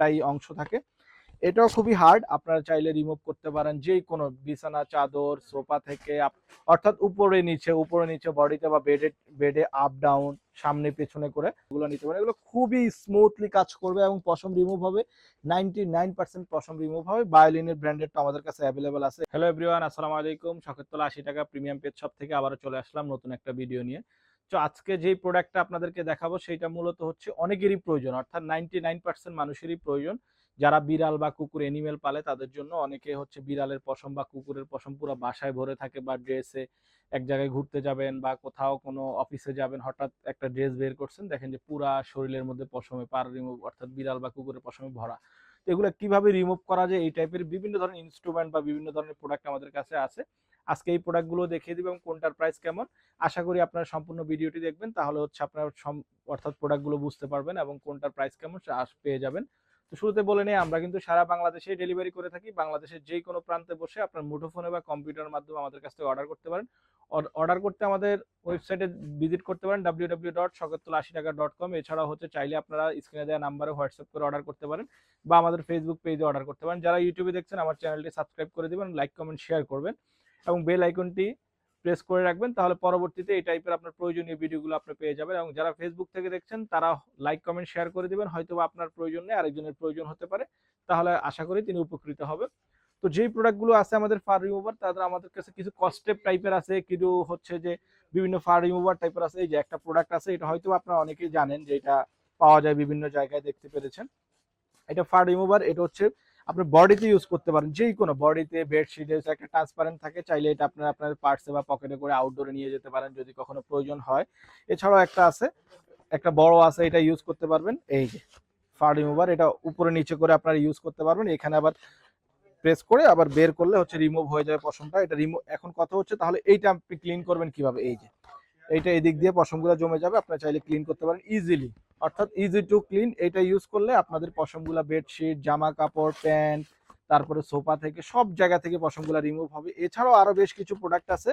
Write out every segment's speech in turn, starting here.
একটাই অংশ থাকে। এটাও খুবই হার্ড আপনারা চাইলে রিমুভ করতে পারেন যে কোনো বিছানা, চাদর, সোফা থেকে অর্থাৎ উপরে নিচে উপরে নিচে বডিতে বা বেডে বেডে আপ ডাউন সামনে, পেছনে করে এগুলো নিতে পারেন। এগুলো খুবই স্মুথলি কাজ করবে এবং পশম রিমুভ হবে নাইনটি নাইন পার্সেন্ট পশম রিমুভ হবে। বায়োলিনের ব্র্যান্ডেডটা আমাদের কাছে অ্যাভেলেবেল আছে। হ্যালো এভরিওয়ান আসসালামু আলাইকুম। শখেরতলা আশি টাকা প্রিমিয়াম পেজ শপ থেকে আবারও চলে আসলাম নতুন একটা ভিডিও নিয়ে। আজকে যেই প্রোডাক্টটা আপনাদেরকে দেখাবো সেটা মূলত হচ্ছে অনেকেরই প্রয়োজন। অর্থাৎ নাইনটি মানুষেরই প্রয়োজন। যারা বিড়াল বা কুকুর এনিমেল পালে, তাদের জন্য অনেকে হচ্ছে বিড়ালের পশম বা কুকুরের পশম পুরো বাসায় ভরে থাকে বা ড্রেসে এক জায়গায় ঘুরতে যাবেন বা কোথাও কোনো অফিসে যাবেন, হঠাৎ একটা ড্রেস বের করছেন, দেখেন যে পুরা শরীরের মধ্যে পশমে পার রিমুভ অর্থাৎ বিড়াল বা কুকুরের পশমে ভরা। তো এগুলো কীভাবে রিমুভ করা যায়, এই টাইপের বিভিন্ন ধরনের ইনস্ট্রুমেন্ট বা বিভিন্ন ধরনের প্রোডাক্ট আমাদের কাছে আছে। আজকে এই প্রোডাক্টগুলো দেখিয়ে দিব এবং কোনটার প্রাইস কেমন, আশা করি আপনারা সম্পূর্ণ ভিডিওটি দেখবেন, তাহলে হচ্ছে আপনারা অর্থাৎ প্রোডাক্টগুলো বুঝতে পারবেন এবং কোনটার প্রাইস কেমন পেয়ে যাবেন। তো শুরুতে বলে নিই, আমরা কিন্তু সারা বাংলাদেশে ডেলিভারি করে থাকি, বাংলাদেশের যে কোনো প্রান্তে বসে আপনার মুঠোফোনে বা কম্পিউটারের মাধ্যমে আমাদের কাছ থেকে অর্ডার করতে পারেন। অর্ডার করতে আমাদের ওয়েবসাইটে ভিজিট করতে পারেন ডাব্লিউ ডাব্লিউ ডট সকতুল আশি টাকা ডট কম এছাড়াও হচ্ছে চাইলে আপনারা স্ক্রিনে দেওয়া নাম্বারে হোয়াটসঅ্যাপ করে অর্ডার করতে পারেন, বা আমাদের ফেসবুক পেজে অর্ডার করতে পারেন। যারা ইউটিউবে দেখছেন, আমার চ্যানেলটি সাবস্ক্রাইব করে দেবেন লাইক কমেন্ট শেয়ার করবেন। এবং বেল আইকনটি প্রেস করে রাখবেন, তাহলে পরবর্তীতে এই টাইপের আপনার প্রয়োজনীয় ভিডিওগুলো আপনি পেয়ে যাবেন এবং যারা ফেসবুক থেকে দেখছেন, তারা লাইক কমেন্ট শেয়ার করে দেবেন হয়তো আপনার প্রয়োজন নেই, আরেকজনের প্রয়োজন হতে পারে, তাহলে আশা করি তিনি উপকৃত হবে তো যেই প্রোডাক্টগুলো আছে আমাদের ফার রিমুভার তাদের আমাদের কাছে কিছু কস্টেপ টাইপের আছে, কিছু হচ্ছে যে বিভিন্ন ফার রিমুভার টাইপের আছে, এই যে একটা প্রোডাক্ট আছে, এটা হয়তো আপনারা অনেকেই জানেন যে এটা পাওয়া যায় বিভিন্ন জায়গায় দেখতে পেরেছেন। এটা ফার রিমুভার এটা হচ্ছে আপনি বডিতে ইউজ করতে পারেন যে কোনো বডিতে বেডশিটে একটা ট্রান্সপারেন্ট থাকে, চাইলে এটা আপনার আপনার পার্সে বা পকেটে করে আউটডোরে নিয়ে যেতে পারেন যদি কখনো প্রয়োজন হয়। এছাড়াও একটা আছে, একটা বড় আছে, এটা ইউজ করতে পারবেন। এই যে ফার রিমুভার এটা উপরে নিচে করে আপনারা ইউজ করতে পারবেন। এখানে আবার প্রেস করে আবার বের করলে হচ্ছে রিমুভ হয়ে যাবে পশমটা। এটা রিমুভ এখন কথা হচ্ছে, তাহলে এইটা আপনি ক্লিন করবেন কীভাবে? এই যে এইটা এদিক দিয়ে পশমগুলো জমে যাবে, আপনারা চাইলে ক্লিন করতে পারেন ইজিলি অর্থাৎ ইজি টু ক্লিন এটা ইউজ করলে আপনাদের পশমগুলা বেডশিট জামা কাপড় প্যান্ট তারপরে সোফা থেকে সব জায়গা থেকে পশমগুলা রিমুভ হবে। এছাড়াও আরও বেশ কিছু প্রোডাক্ট আছে।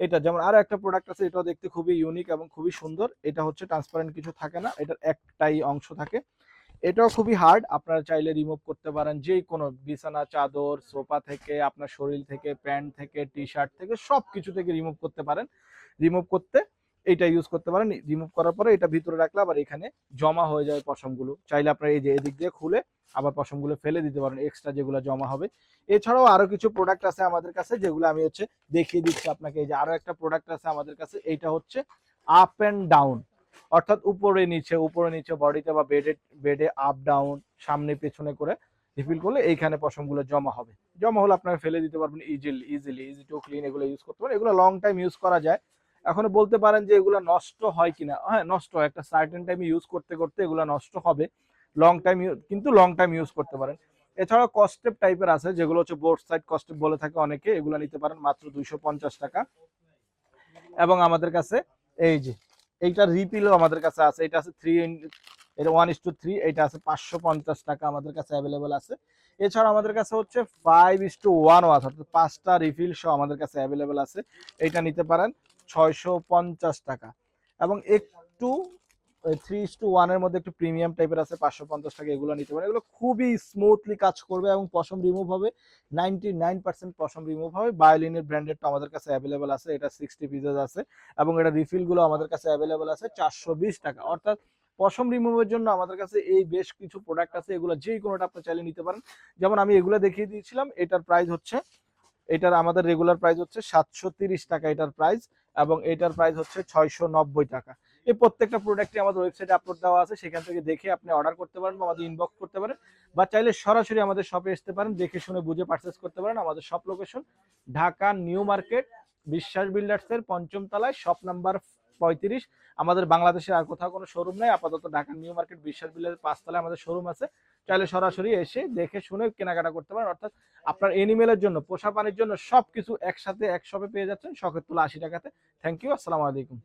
এটা যেমন আরও একটা প্রোডাক্ট আছে, এটাও দেখতে খুবই ইউনিক এবং খুবই সুন্দর। এটা হচ্ছে ট্রান্সপারেন্ট কিছু থাকে না, এটার একটাই অংশ থাকে। এটাও খুবই হার্ড আপনারা চাইলে রিমুভ করতে পারেন যে কোনো বিছানা, চাদর, সোফা থেকে, আপনার শরীর থেকে, প্যান্ট থেকে টি শার্ট থেকে সব কিছু থেকে রিমুভ করতে পারেন। রিমুভ করতে এইটা ইউজ করতে পারেন রিমুভ করার পরে এটা ভিতরে রাখলে আবার এখানে জমা হয়ে যায় পশমগুলো। চাইলে আপনারা এই যে এদিক দিয়ে খুলে আবার পশমগুলো ফেলে দিতে পারেন এক্সট্রা যেগুলো জমা হবে। এছাড়াও আরও কিছু প্রোডাক্ট আছে আমাদের কাছে, যেগুলো আমি হচ্ছে দেখিয়ে দিচ্ছি আপনাকে। এই যে আরও একটা প্রোডাক্ট আছে আমাদের কাছে, এইটা হচ্ছে আপ অ্যান্ড ডাউন অর্থাৎ উপরে নিচে উপরে নিচে বডিতে বা বেডে বেডে আপ ডাউন সামনে, পেছনে করে রিফিল করলে এইখানে পশমগুলো জমা হবে। জমা হলে আপনারা ফেলে দিতে পারবেন easily easily easy to clean এগুলো ইউজ করতে পারেন। এগুলো লং টাইম ইউজ করা যায়। এখন বলতে পারেন যে এগুলো নষ্ট হয় কিনা। হ্যাঁ নষ্ট হয়। একটা সার্টেন টাইম ইউজ করতে করতে এগুলো নষ্ট হবে। লং টাইম কিন্তু লং টাইম ইউজ করতে পারেন। এছাড়াও কস্টেপ টাইপের আছে, যেগুলো হচ্ছে বোর্ড সাইড কস্টেপ বলে থাকে অনেকে। এগুলো নিতে পারেন মাত্র দুইশো পঞ্চাশ টাকা। এবং আমাদের কাছে এই যে এইটার রিপিলও আমাদের কাছে আছে। এটা আছে থ্রি এটা ওয়ান ইস টু থ্রি এটা আছে পাঁচশো পঞ্চাশ টাকা আমাদের কাছে অ্যাভেলেবেল আছে। এছাড়া আমাদের কাছে হচ্ছে ফাইভ ইস টু ওয়ান আছে অর্থাৎ পাঁচটা রিফিল সহ আমাদের কাছে অ্যাভেলেবেল আছে। এটা নিতে পারেন ছয়শো পঞ্চাশ টাকা। এবং একটু থ্রি টু ওয়ানের মধ্যে একটু প্রিমিয়াম টাইপের আছে, পাঁচশো পঞ্চাশ টাকা এগুলো নিতে পারেন। এগুলো খুবই স্মুথলি কাজ করবে এবং পশম রিমুভ হবে। নাইনটি নাইন পার্সেন্ট পশম রিমুভ হবে। বায়োলিনের ব্র্যান্ডেডটা আমাদের কাছে অ্যাভেলেবেল আছে। এটা সিক্সটি পিসেস আছে এবং এটা রিফিলগুলো আমাদের কাছে অ্যাভেলেবেল আছে চারশো বিশ টাকা। অর্থাৎ পশম রিমুভের জন্য আমাদের কাছে এই বেশ কিছু প্রোডাক্ট আছে। এগুলো যে কোনোটা আপনি চাইলে নিতে পারেন। যেমন আমি এগুলো দেখিয়ে দিয়েছিলাম, এটার প্রাইস হচ্ছে, এটার আমাদের রেগুলার প্রাইস হচ্ছে সাতশো টাকা এটার প্রাইস এবং এটার প্রাইস হচ্ছে ছয়শো নব্বই টাকা। এই প্রত্যেকটা প্রোডাক্টই আমাদের ওয়েবসাইটে আপলোড দেওয়া আছে। সেখান থেকে দেখে আপনি অর্ডার করতে পারেন বা আমাদের ইনবক্স করতে পারেন বা চাইলে সরাসরি আমাদের শপে আসতে পারেন, দেখে শুনে বুঝে পারচেস করতে পারেন আমাদের shop location Dhaka New Market Biswas বিল্ডার্সের পঞ্চম তলায় শপ নাম্বার পঁয়ত্রিশ। আমাদের বাংলাদেশে আর কোথাও কোনো শোরুম নেই, আপাতত ঢাকা নিউ মার্কেট বিশ্বাস বিল্ডারের পাঁচতলায় আমাদের শোরুম আছে। চাইলে সরাসরি এসে দেখে শুনে কেনাকাটা করতে পারেন। অর্থাৎ আপনার এনিমেলের জন্য, পোষা পানির জন্য সবকিছু একসাথে এক শপে পেয়ে যাচ্ছেন। শখের তোলা আশি টাকাতে। থ্যাংক ইউ আসসালামু আলাইকুম।